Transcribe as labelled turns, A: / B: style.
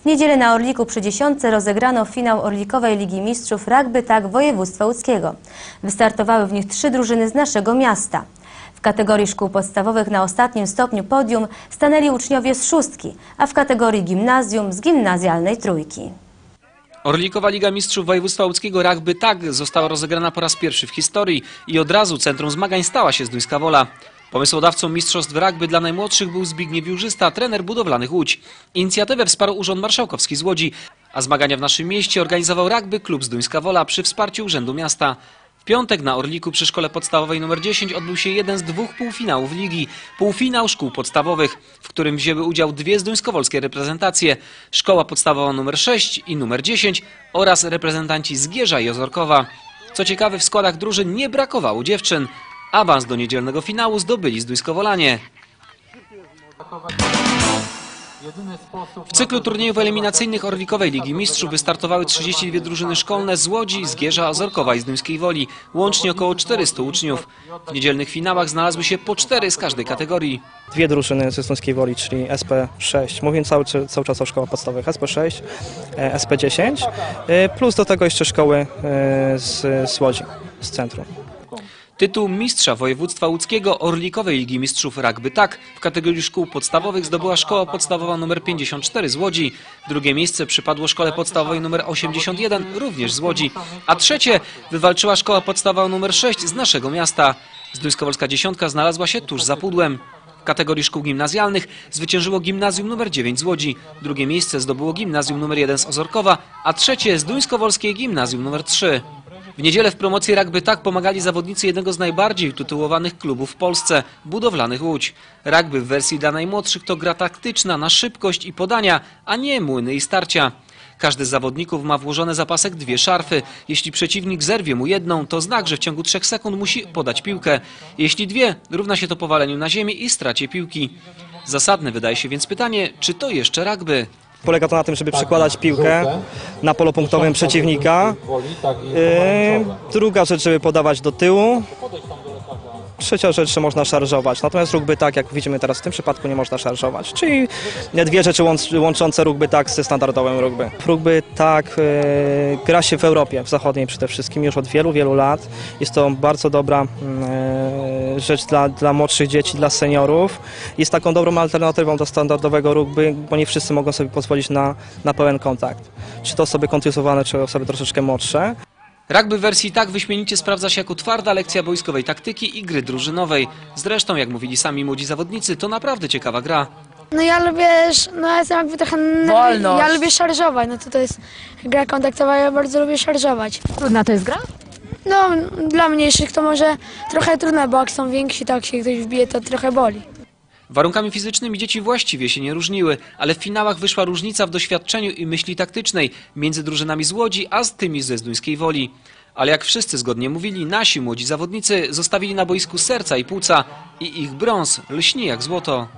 A: W niedzielę na Orliku przy dziesiątce rozegrano finał Orlikowej Ligi Mistrzów Rugby Tak województwa łódzkiego. Wystartowały w nich trzy drużyny z naszego miasta. W kategorii szkół podstawowych na ostatnim stopniu podium stanęli uczniowie z szóstki, a w kategorii gimnazjum z gimnazjalnej trójki.
B: Orlikowa Liga Mistrzów Województwa Łódzkiego Rugby Tak została rozegrana po raz pierwszy w historii i od razu centrum zmagań stała się Zduńska Wola. Pomysłodawcą mistrzostw rugby dla najmłodszych był Zbigniew Jurzysta, trener budowlanych Łódź. Inicjatywę wsparł Urząd Marszałkowski z Łodzi, a zmagania w naszym mieście organizował rugby klub Zduńska Wola przy wsparciu Urzędu Miasta. W piątek na Orliku przy szkole podstawowej nr 10 odbył się jeden z dwóch półfinałów ligi. Półfinał szkół podstawowych, w którym wzięły udział dwie zduńskowolskie reprezentacje. Szkoła podstawowa nr 6 i nr 10 oraz reprezentanci z Gierza i Ozorkowa. Co ciekawe w składach drużyn nie brakowało dziewczyn. Awans do niedzielnego finału zdobyli zduńskowolanie. W cyklu turniejów eliminacyjnych Orlikowej Ligi Mistrzów wystartowały 32 drużyny szkolne z Łodzi, z Gierza, Ozorkowa i z Duńskiej Woli. Łącznie około 400 uczniów. W niedzielnych finałach znalazły się po cztery z każdej kategorii.
C: dwie drużyny ze Śląskiej Woli, czyli SP6, mówię cały, cały czas o szkołach podstawowych, SP6, e, SP10, e, plus do tego jeszcze szkoły e, z, z Łodzi, z centrum.
B: Tytuł mistrza województwa łódzkiego Orlikowej Ligi Mistrzów Rugby Tak w kategorii szkół podstawowych zdobyła szkoła podstawowa nr 54 z Łodzi. Drugie miejsce przypadło szkole podstawowej nr 81 również z Łodzi, a trzecie wywalczyła szkoła podstawowa nr 6 z naszego miasta. Zduńskowolska dziesiątka znalazła się tuż za pudłem. W kategorii szkół gimnazjalnych zwyciężyło gimnazjum nr 9 z Łodzi. Drugie miejsce zdobyło gimnazjum nr 1 z Ozorkowa, a trzecie Zduńskowolskie gimnazjum nr 3. W niedzielę w promocji Rugby Tak pomagali zawodnicy jednego z najbardziej utytułowanych klubów w Polsce, budowlanych Łódź. Rugby w wersji dla najmłodszych to gra taktyczna na szybkość i podania, a nie młyny i starcia. Każdy z zawodników ma włożone zapasek dwie szarfy. Jeśli przeciwnik zerwie mu jedną, to znak, że w ciągu trzech sekund musi podać piłkę. Jeśli dwie, równa się to powaleniu na ziemię i stracie piłki. Zasadne wydaje się więc pytanie, czy to jeszcze rugby?
C: Polega to na tym, żeby przekładać piłkę na polu punktowym przeciwnika. Yy, druga rzecz, żeby podawać do tyłu. Trzecia rzecz, że można szarżować. Natomiast rugby tak, jak widzimy teraz w tym przypadku, nie można szarżować. Czyli dwie rzeczy łąc, łączące rugby tak ze standardowym rugby. Rugby tak yy, gra się w Europie, w zachodniej przede wszystkim, już od wielu, wielu lat. Jest to bardzo dobra yy, rzecz dla, dla młodszych dzieci, dla seniorów. Jest taką dobrą alternatywą do standardowego rugby, bo nie wszyscy mogą sobie pozwolić na, na pełen kontakt. Czy to osoby kontuzjowane, czy osoby troszeczkę młodsze.
B: Rugby w wersji tak wyśmienicie sprawdza się jako twarda lekcja wojskowej taktyki i gry drużynowej. Zresztą, jak mówili sami młodzi zawodnicy, to naprawdę ciekawa gra.
D: No ja lubię, no ja jestem jakby trochę,
E: Wolność.
D: ja lubię szarżować, no to to jest gra kontaktowa, ja bardzo lubię szarżować.
E: Trudna to jest gra?
D: No dla mniejszych to może trochę trudne, bo jak są więksi, to jak się ktoś wbije, to trochę boli.
B: Warunkami fizycznymi dzieci właściwie się nie różniły, ale w finałach wyszła różnica w doświadczeniu i myśli taktycznej między drużynami z Łodzi, a z tymi ze Zduńskiej Woli. Ale jak wszyscy zgodnie mówili, nasi młodzi zawodnicy zostawili na boisku serca i płuca i ich brąz lśni jak złoto.